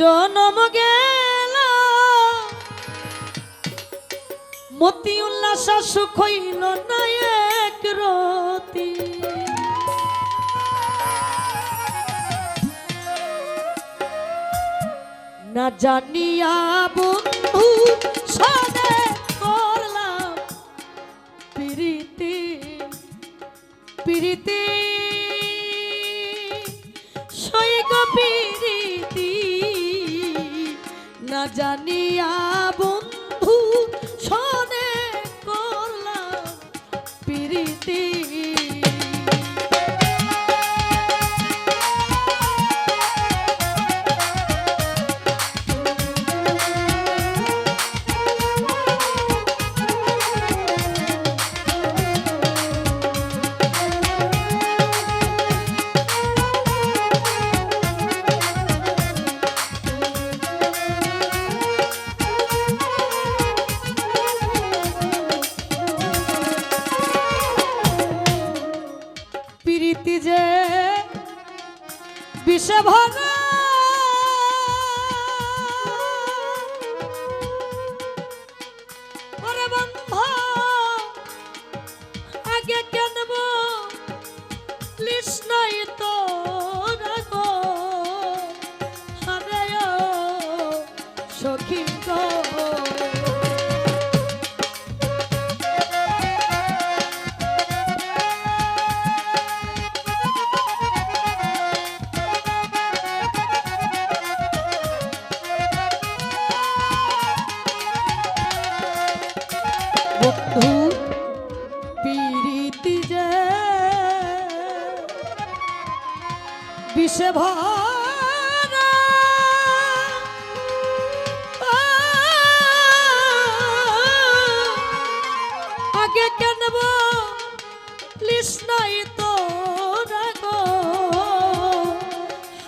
জনম গেল। মতি উল্লাস সুখ হইল না রতি। না জানিয়া বন্ধু সদে করলাম, প্রীতি প্রীতি জানিয়া বিষে ভরা আগে কেনব? লিসনাই তো রাগো।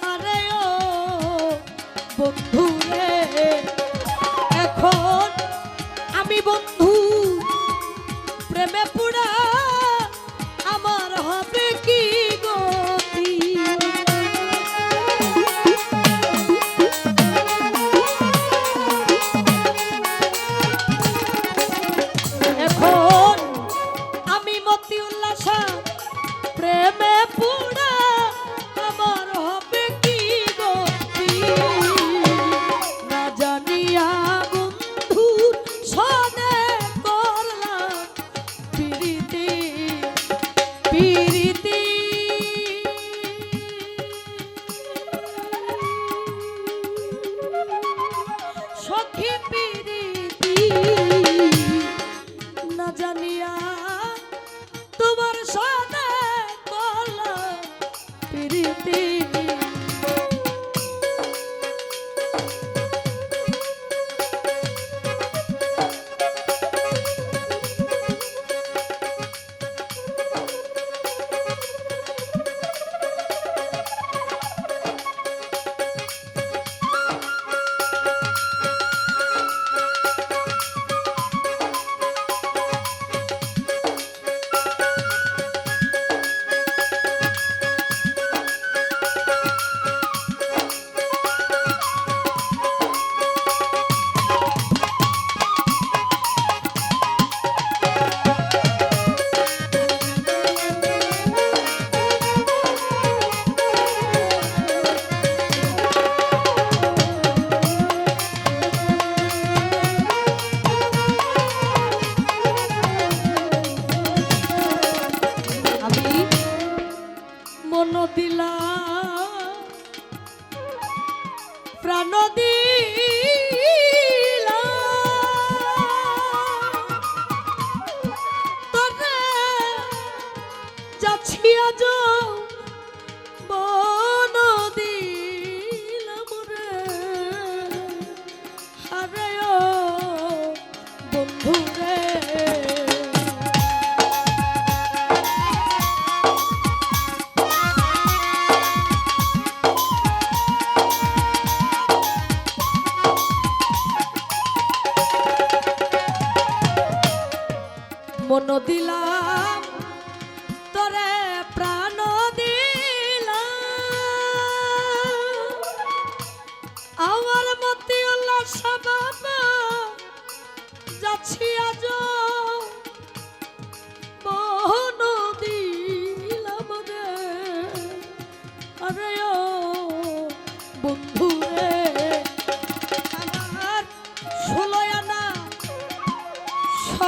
হারে ও বন্ধু রে, এখন আমি বন্ধু, প্রেমে পুরা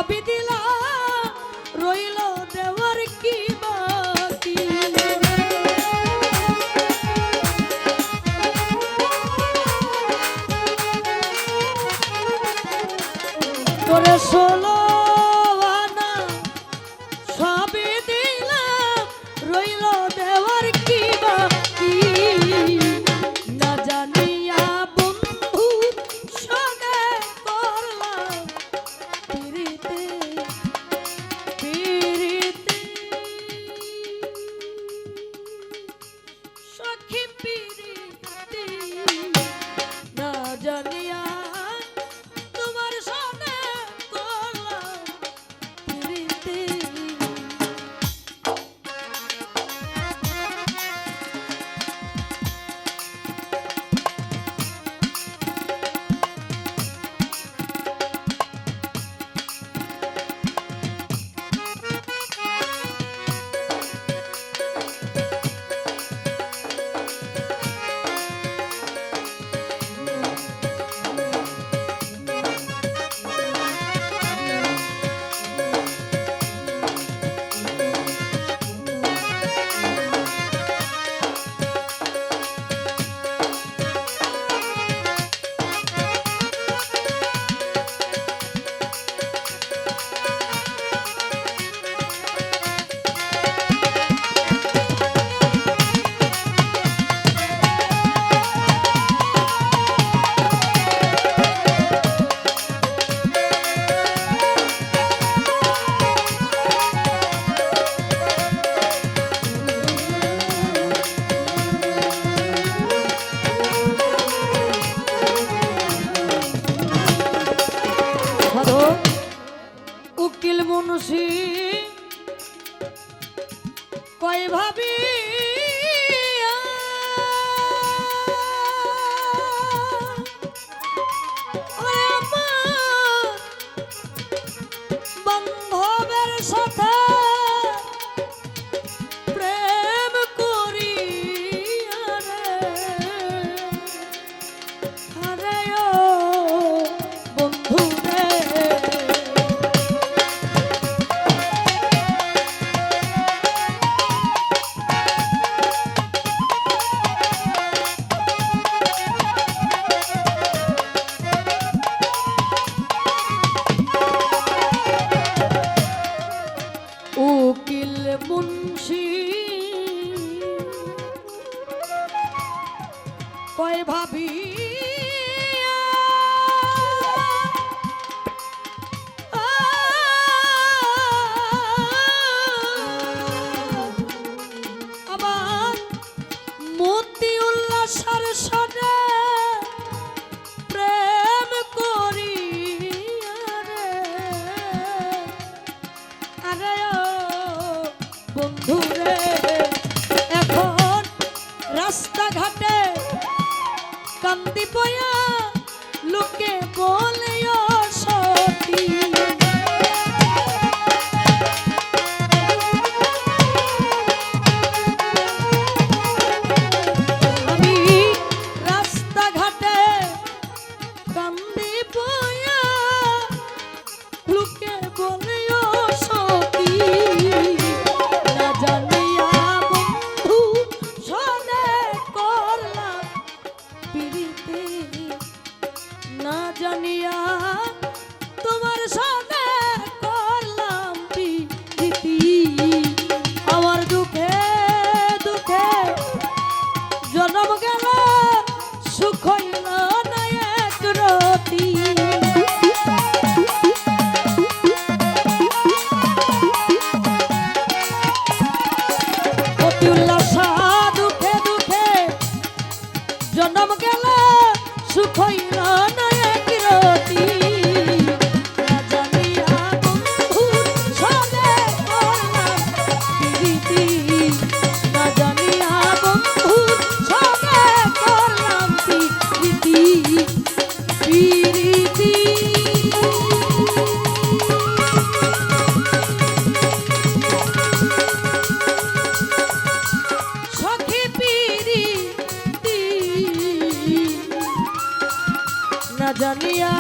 সবই দিলা আরে ও বন্ধু রে এখন রাস্তাঘাটে কান্দি পয়া না জানিয়া